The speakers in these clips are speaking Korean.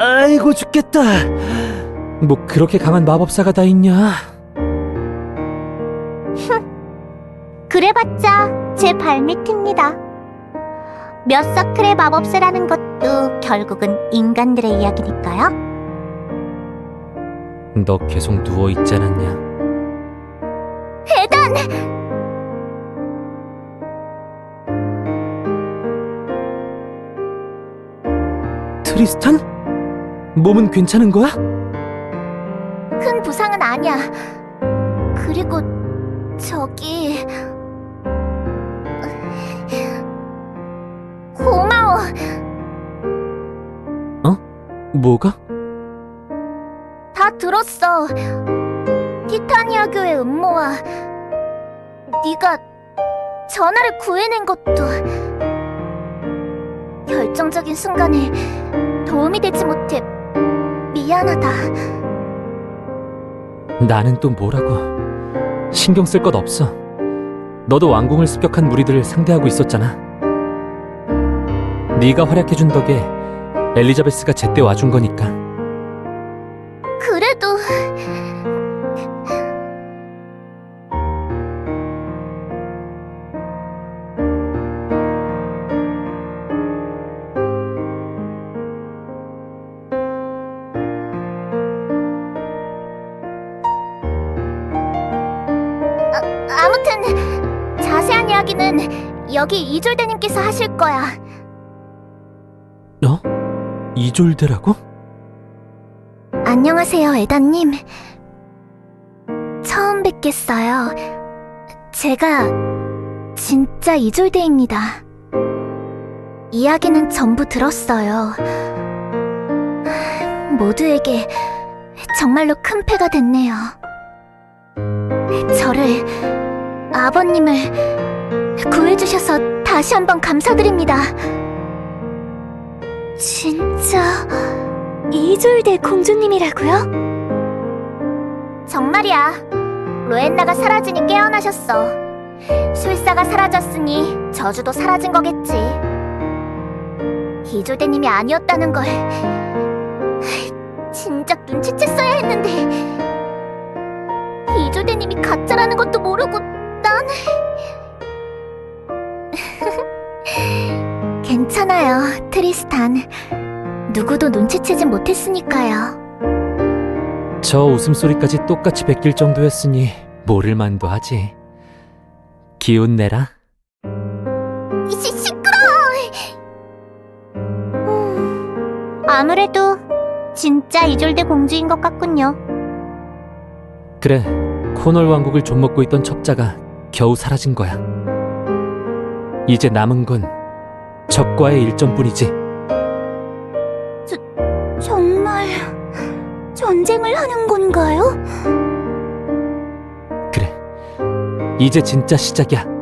아이고 죽겠다. 뭐 그렇게 강한 마법사가 다 있냐? 그래봤자 제 발밑입니다. 몇 서클의 마법사라는 것도 결국은 인간들의 이야기니까요. 너 계속 누워 있지 않았냐? 대단! 트리스탄? 몸은 괜찮은 거야? 큰 부상은 아니야. 그리고 저기 고마워. 뭐가? 다 들었어. 티타니아 교회 음모와 네가 전화를 구해낸 것도 결정적인 순간에 도움이 되지 못해 미안하다. 나는 또 뭐라고? 신경 쓸 것 없어. 너도 왕궁을 습격한 무리들을 상대하고 있었잖아. 네가 활약해준 덕에 엘리자베스가 제때 와준 거니까. 아무튼 자세한 이야기는 여기 이졸대님께서 하실 거야. 어? 이졸드라고? 안녕하세요, 에다님. 처음 뵙겠어요. 제가 진짜 이졸대입니다. 이야기는 전부 들었어요. 모두에게 정말로 큰 패가 됐네요. 저를, 아버님을 구해주셔서 다시 한번 감사드립니다. 진짜... 이졸대 공주님이라고요? 정말이야. 로엔나가 사라지니 깨어나셨어. 술사가 사라졌으니 저주도 사라진 거겠지. 이졸대님이 아니었다는 걸 진작 눈치챘어야 했는데 이졸대님이 가짜라는 것도 모르고 난 괜찮아요, 트리스탄. 누구도 눈치채진 못했으니까요. 저 웃음소리까지 똑같이 베낄 정도 였으니 모를 만도 하지. 기운 내라. 시, 시끄러! 음, 아무래도 진짜 이졸대 공주인 것 같군요. 그래, 코널 왕국을 좀먹고 있던 첩자가 겨우 사라진 거야. 이제 남은 건 적과의 일전뿐이지. 정말 전쟁을 하는 건가요? 그래, 이제 진짜 시작이야.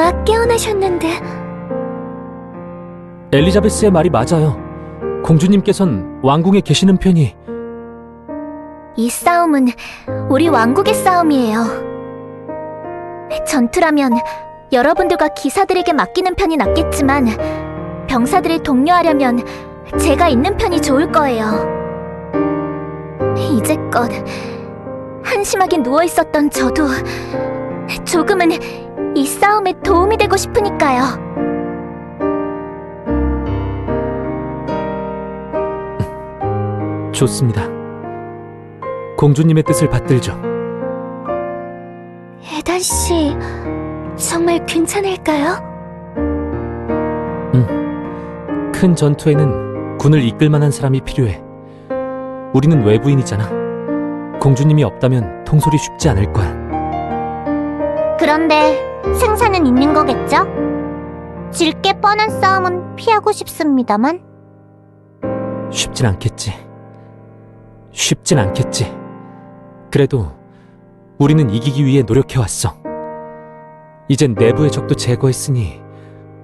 막 깨어나셨는데 엘리자베스의 말이 맞아요. 공주님께선 왕궁에 계시는 편이 이 싸움은 우리 왕국의 싸움이에요. 전투라면 여러분들과 기사들에게 맡기는 편이 낫겠지만 병사들을 독려하려면 제가 있는 편이 좋을 거예요. 이제껏 한심하게 누워 있었던 저도 조금은 이 싸움에 도움이 되고 싶으니까요. 좋습니다. 공주님의 뜻을 받들죠. 에단 씨, 정말 괜찮을까요? 큰 전투에는 군을 이끌 만한 사람이 필요해. 우리는 외부인이잖아. 공주님이 없다면 통솔이 쉽지 않을 거야. 그런데 생사는 있는 거겠죠? 질 게 뻔한 싸움은 피하고 싶습니다만 쉽진 않겠지. 쉽진 않겠지. 그래도 우리는 이기기 위해 노력해왔어. 이젠 내부의 적도 제거했으니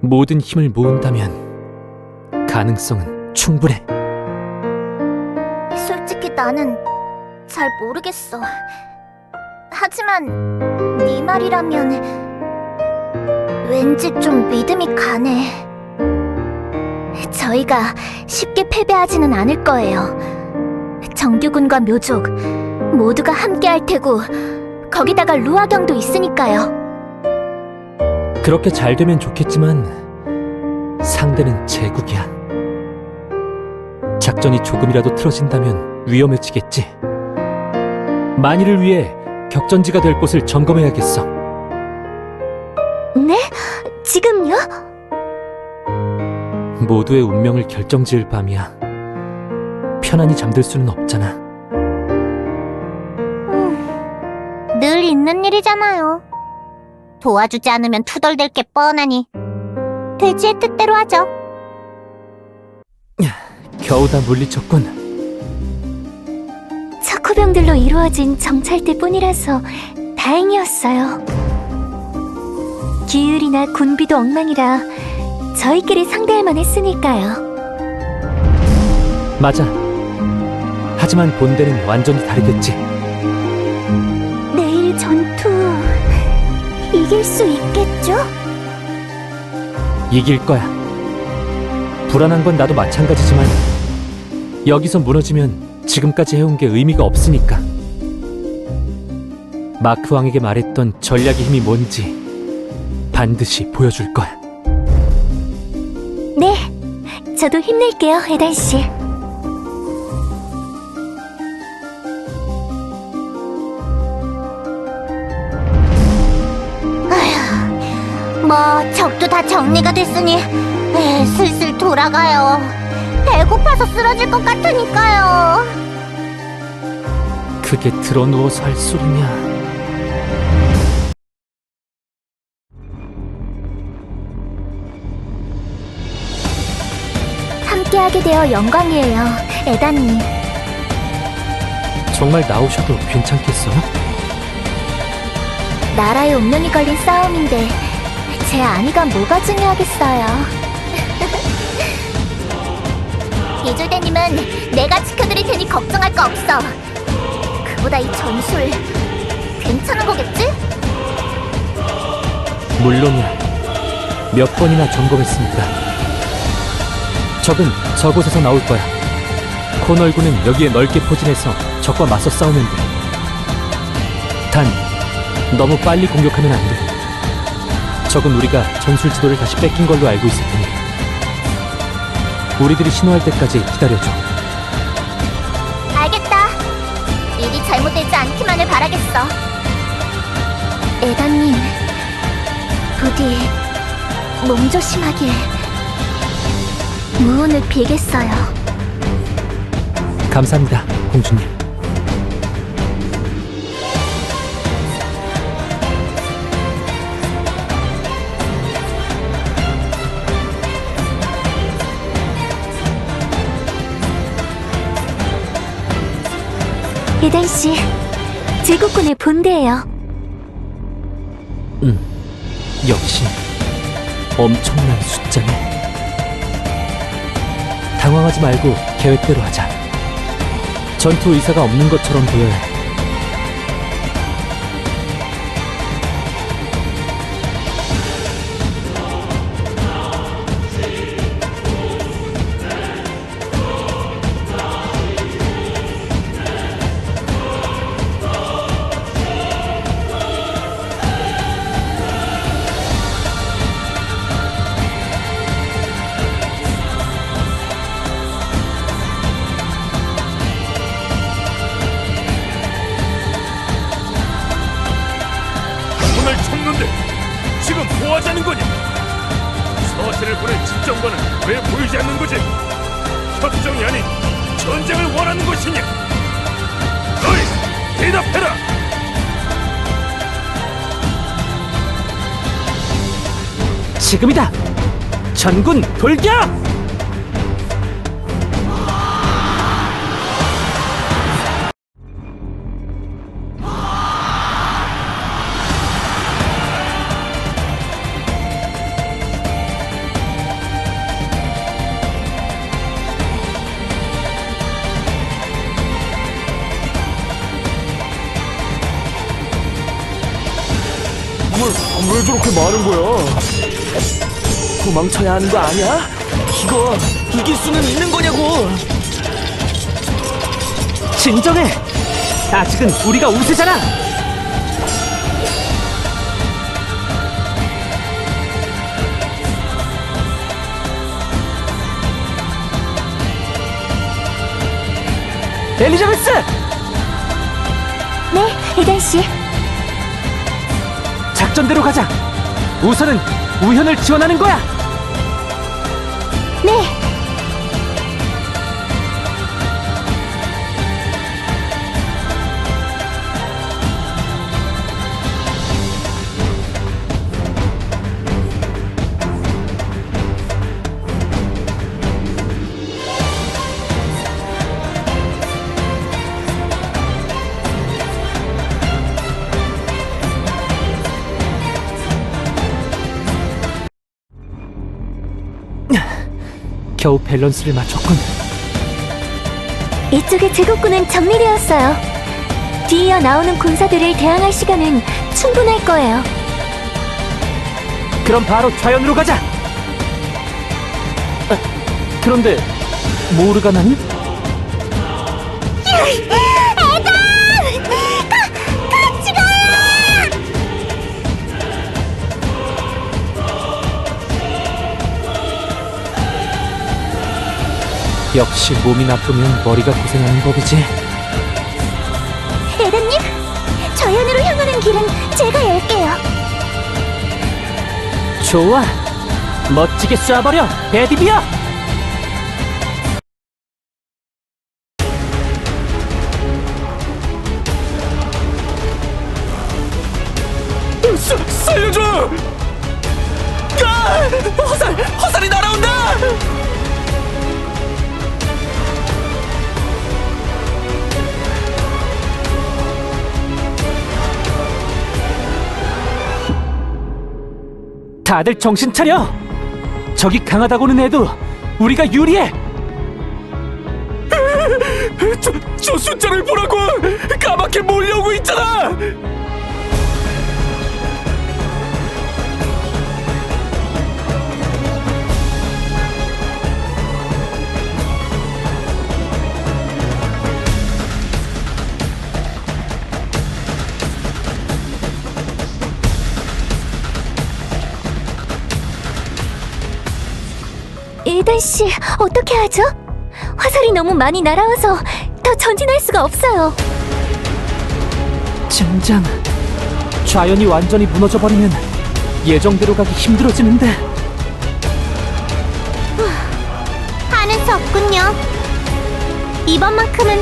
모든 힘을 모은다면 가능성은 충분해. 나는 잘 모르겠어. 하지만 네 말이라면 왠지 좀 믿음이 가네. 저희가 쉽게 패배하지는 않을 거예요. 정규군과 묘족 모두가 함께 할 테고 거기다가 루아경도 있으니까요. 그렇게 잘 되면 좋겠지만 상대는 제국이야. 작전이 조금이라도 틀어진다면 위험해지겠지. 만일을 위해 격전지가 될 곳을 점검해야겠어. 네? 지금요? 모두의 운명을 결정지을 밤이야. 편안히 잠들 수는 없잖아. 음, 늘 있는 일이잖아요. 도와주지 않으면 투덜댈 게 뻔하니 돼지의 뜻대로 하죠. 겨우 다 물리쳤군. 척후병들로 이루어진 정찰대뿐이라서 다행이었어요. 기율이나 군비도 엉망이라 저희끼리 상대할 만했으니까요. 맞아. 하지만 본대는 완전히 다르겠지. 내일 전투 이길 수 있겠죠? 이길 거야. 불안한 건 나도 마찬가지지만 여기서 무너지면 지금까지 해온 게 의미가 없으니까. 마크 왕에게 말했던 전략의 힘이 뭔지 반드시 보여줄 거야. 네, 저도 힘낼게요, 에단 씨. 아휴, 뭐 적도 다 정리가 됐으니 에, 슬슬 돌아가요. 배고파서 쓰러질 것 같으니까요. 그게 드러누워서 할 소리냐? 하게 되어 영광이에요, 에단님. 정말 나오셔도 괜찮겠어요? 나라의 운명이 걸린 싸움인데 제 안위가 뭐가 중요하겠어요. 이졸대님은 내가 지켜드릴 테니 걱정할 거 없어. 그보다 이 전술 괜찮은 거겠지? 물론이야. 몇 번이나 점검했으니까. 적은 저곳에서 나올 거야. 코널군은 여기에 넓게 포진해서 적과 맞서 싸우면 돼. 단, 너무 빨리 공격하면 안 돼. 적은 우리가 전술 지도를 다시 뺏긴 걸로 알고 있을 테니. 우리들이 신호할 때까지 기다려줘. 알겠다. 일이 잘못되지 않기만을 바라겠어. 에단님, 부디 몸 조심하길 무운을 빌겠어요. 감사합니다, 공주님. 에단 씨, 제국군의 본대예요. 응, 역시 엄청난 숫자네. 당황하지 말고 계획대로 하자. 전투 의사가 없는 것처럼 보여야 해. 뭐 하자는 거냐? 서신을 보낸 집정관은 왜 보이지 않는 거지? 협정이 아닌 전쟁을 원하는 것이냐? 너희 대답해라! 지금이다! 전군 돌격! 저렇게 많은 거야? 도망쳐야 하는 거 아니야? 이거 이길 수는 있는 거냐고! 진정해! 아직은 우리가 우세잖아! 엘리자베스! 네, 에단 씨. 작전대로 가자! 우선은 우현을 지원하는 거야! 겨우 밸런스를 맞췄군. 이쪽의 제국군은 정리되었어요. 뒤이어 나오는 군사들을 대항할 시간은 충분할 거예요. 그럼 바로 좌연으로 가자! 아, 그런데 모르가나는? 역시 몸이 나쁘면 머리가 고생하는 법이지. 에단님, 저연으로 향하는 길은 제가 열게요. 좋아! 멋지게 쏴버려, 베디비어! 사, 살려줘! 아! 화살! 화살이 날 다들 정신 차려! 적이 강하다고는 해도 우리가 유리해! 저, 저 숫자를 보라고! 까맣게 몰려오고 있잖아! 에단 씨, 어떻게 하죠? 화살이 너무 많이 날아와서 더 전진할 수가 없어요. 젠장. 좌연이 완전히 무너져버리면 예정대로 가기 힘들어지는데. 하는 수 없군요. 이번만큼은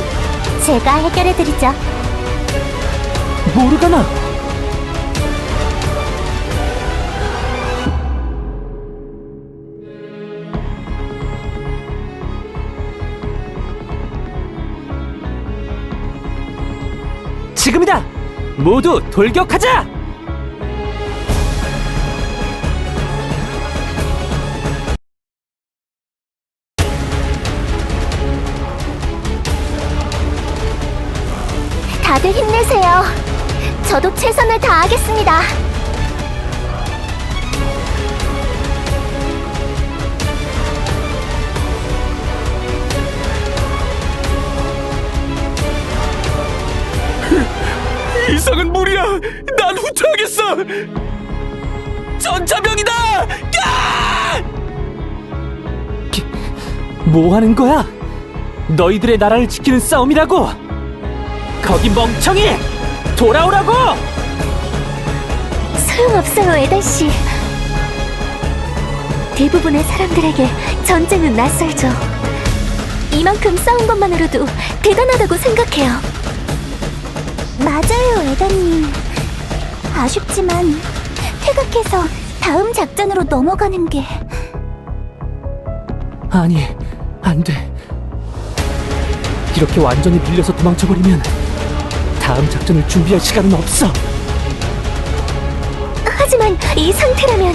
제가 해결해드리죠. 모르가나! 지금이다! 모두 돌격하자! 다들 힘내세요. 저도 최선을 다하겠습니다. 무리야! 난 후퇴하겠어! 전차병이다! 야! 뭐 하는 거야? 너희들의 나라를 지키는 싸움이라고! 거기 멍청이! 돌아오라고! 소용없어요, 에단 씨. 대부분의 사람들에게 전쟁은 낯설죠. 이만큼 싸운 것만으로도 대단하다고 생각해요. 맞아요, 에단님. 아쉽지만 퇴각해서 다음 작전으로 넘어가는 게 아니, 안 돼. 이렇게 완전히 밀려서 도망쳐버리면 다음 작전을 준비할 시간은 없어. 하지만 이 상태라면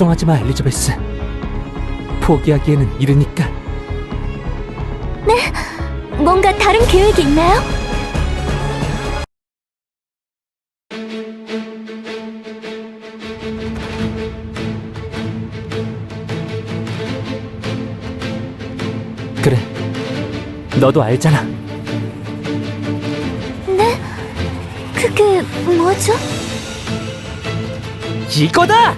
걱정하지 마, 엘리자베스. 포기하기에는 이르니까. 뭔가 다른 계획이 있나요? 그래. 너도 알잖아. 네? 그게 뭐죠? 이거다!